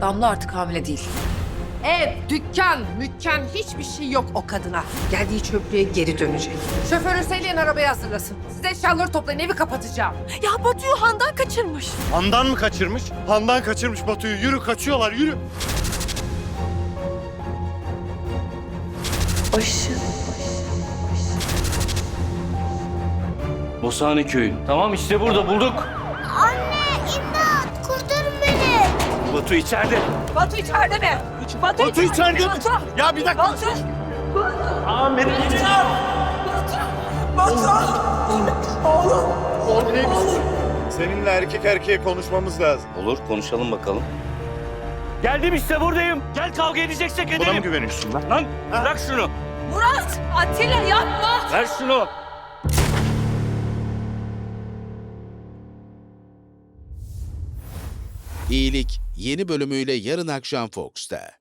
Damla artık hamile değil. Ev, dükkan, mükkan hiçbir şey yok o kadına. Geldiği çöplüğe geri dönecek. Şoförü söyleyin arabayı hazırlasın. Size eşyaları toplayın evi kapatacağım. Ya Batu'yu Handan kaçırmış. Handan mı kaçırmış? Handan kaçırmış Batu'yu. Yürü kaçıyorlar yürü. Bosane köyü. Tamam işte burada bulduk. Anne. Batu içeride. Batu içeride mi? Batu, Batu içeride mi? Batu. Ya bir dakika. Batu. Ahmet. Seninle erkek erkeğe konuşmamız lazım. Olur konuşalım bakalım. Geldim işte buradayım. Gel kavga edeceksek Buna mı edelim. güveniyorsun lan? Lan bırak şunu. Murat! Atilla yapma! Ver şunu. İyilik yeni bölümüyle yarın akşam Fox'ta.